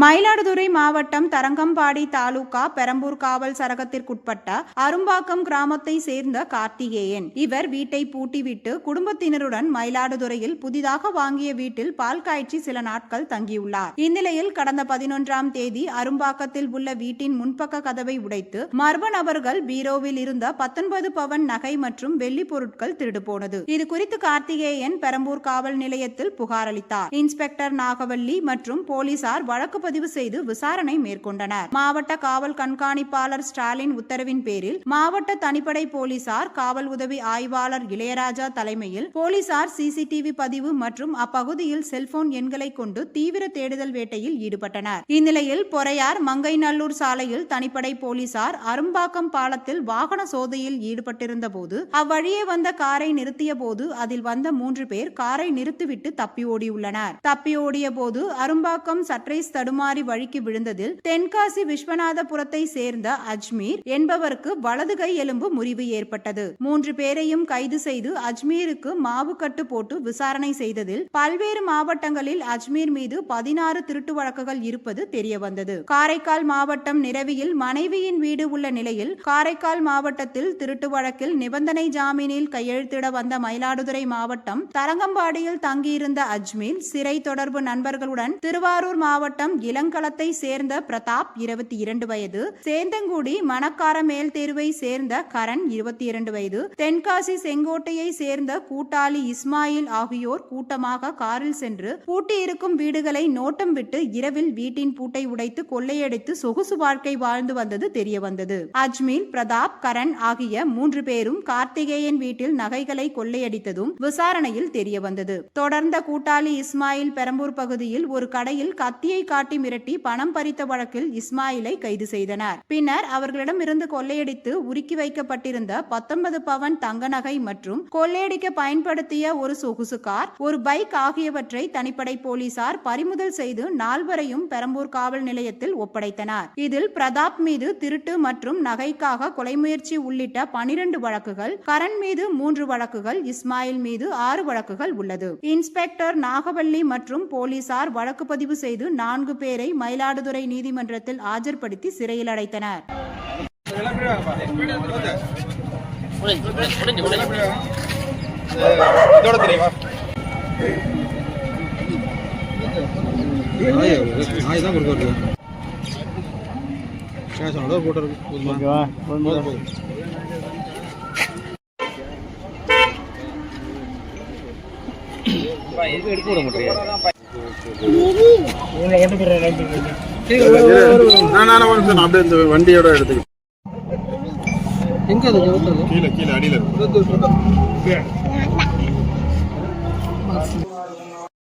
மயிலாடுதுறை மாவட்டம் தரங்கம்பாடி தாலுகா பெரம்பூர் காவல் சரகத்திற்குட்பட்ட அரும்பாக்கம் கிராமத்தை சேர்ந்த கார்த்திகேயன். இவர் வீட்டை பூட்டிவிட்டு குடும்பத்தினருடன் மயிலாடுதுறையில் புதிதாக வாங்கிய வீட்டில் பால் காய்ச்சி சில நாட்கள் தங்கியுள்ளார். இந்நிலையில் கடந்த பதினொன்றாம் தேதி அரும்பாக்கத்தில் உள்ள வீட்டின் முன்பக்க கதவை உடைத்து மர்ம நபர்கள் பீரோவில் இருந்த பத்தொன்பது பவன் நகை மற்றும் வெள்ளி பொருட்கள் திருடு போனது. இது குறித்து கார்த்திகேயன் பெரம்பூர் காவல் நிலையத்தில் புகார் அளித்தார். இன்ஸ்பெக்டர் நாகவல்லி மற்றும் போலீசார் வழக்கு பதிவு செய்து விசாரணை மேற்கொண்டனர். மாவட்ட காவல் கண்காணிப்பாளர் ஸ்டாலின் உத்தரவின் பேரில் மாவட்ட தனிப்படை போலீசார் காவல் உதவி ஆய்வாளர் இளையராஜா தலைமையில் போலீசார் சிசிடிவி பதிவு மற்றும் அப்பகுதியில் செல்போன் எண்களை கொண்டு தீவிர தேடுதல் வேட்டையில் ஈடுபட்டனர். இந்நிலையில் பொறையார் மங்கைநல்லூர் சாலையில் தனிப்படை போலீசார் அரும்பாக்கம் பாலத்தில் வாகன சோதையில் ஈடுபட்டிருந்த போது அவ்வழியே வந்த காரை நிறுத்திய போது அதில் வந்த மூன்று பேர் காரை நிறுத்திவிட்டு தப்பி ஓடியுள்ளனர். தப்பி ஓடிய போது அரும்பாக்கம் சட்ரைஸ் தடுமாறி தடுமாறி வழிக்கு விழுந்ததில் தென்காசி விஸ்வநாதபுரத்தை சேர்ந்த அஜ்மீர் என்பவருக்கு வலது கை எலும்பு முறிவு ஏற்பட்டது. மூன்று பேரையும் கைது செய்து அஜ்மீருக்கு மாவு கட்டு போட்டு விசாரணை செய்ததில் பல்வேறு மாவட்டங்களில் அஜ்மீர் மீது பதினாறு திருட்டு வழக்குகள் இருப்பது தெரியவந்தது. காரைக்கால் மாவட்டம் நிரவியில் மனைவியின் வீடு உள்ள நிலையில் காரைக்கால் மாவட்டத்தில் திருட்டு வழக்கில் நிபந்தனை ஜாமீனில் கையெழுத்திட வந்த மயிலாடுதுறை மாவட்டம் தரங்கம்பாடியில் தங்கியிருந்த அஜ்மீர் சிறை தொடர்பு நண்பர்களுடன் திருவாரூர் மாவட்டம் இளங்கலத்தை சேர்ந்த பிரதாப் இருபத்தி இரண்டு வயது சேந்தங்குடி மணக்கார மேல் தேர்வை சேர்ந்த கரண் இருபத்தி இரண்டு வயது தென்காசி செங்கோட்டையை சேர்ந்த கூட்டாளி இஸ்மாயில் ஆகியோர் கூட்டமாக காரில் சென்று பூட்டியிருக்கும் வீடுகளை நோட்டம் விட்டு இரவில் வீட்டின் பூட்டை உடைத்து கொள்ளையடித்து சொகுசு வாழ்க்கை வாழ்ந்து வந்தது தெரிய வந்தது அஜ்மீர் பிரதாப் கரண் ஆகிய மூன்று பேரும் கார்த்திகேயன் வீட்டில் நகைகளை கொள்ளையடித்ததும் விசாரணையில் தெரிய வந்தது தொடர்ந்த கூட்டாளி இஸ்மாயில் பெரம்பூர் பகுதியில் ஒரு கடையில் கத்தியை காட்டி மிரட்டி பணம் பறித்த வழக்கில் இஸ்மாயிலை கைது செய்தனர். பின்னர் அவர்களிடம் இருந்து கொள்ளையடித்து உருக்கி வைக்கப்பட்டிருந்த பத்தொன்பது பவன் தங்க நகை மற்றும் கொள்ளையடிக்க பயன்படுத்திய ஒரு சொகுசு கார் ஒரு பைக் ஆகியவற்றை தனிப்படை போலீசார் பறிமுதல் செய்து நால்வரையும் பெரம்பூர் காவல் நிலையத்தில் ஒப்படைத்தனர். இதில் பிரதாப் மீது திருட்டு மற்றும் நகைக்காக கொலை முயற்சி உள்ளிட்ட பனிரெண்டு வழக்குகள் கரண் மீது மூன்று வழக்குகள் இஸ்மாயில் மீது ஆறு வழக்குகள் உள்ளது. இன்ஸ்பெக்டர் நாகவல்லி மற்றும் போலீசார் வழக்கு பதிவு செய்து நான்கு பேர் மயிலாடுதுறை நீதிமன்றத்தில் ஆஜர்படுத்தி சிறையில் அடைத்தனர். எடுக்க விட மாட்டேங்க அப்படியே இந்த வண்டியோட எடுத்துக்கிட்டேன் எங்க அது? கீழே கீழே அடியில் இருக்கு.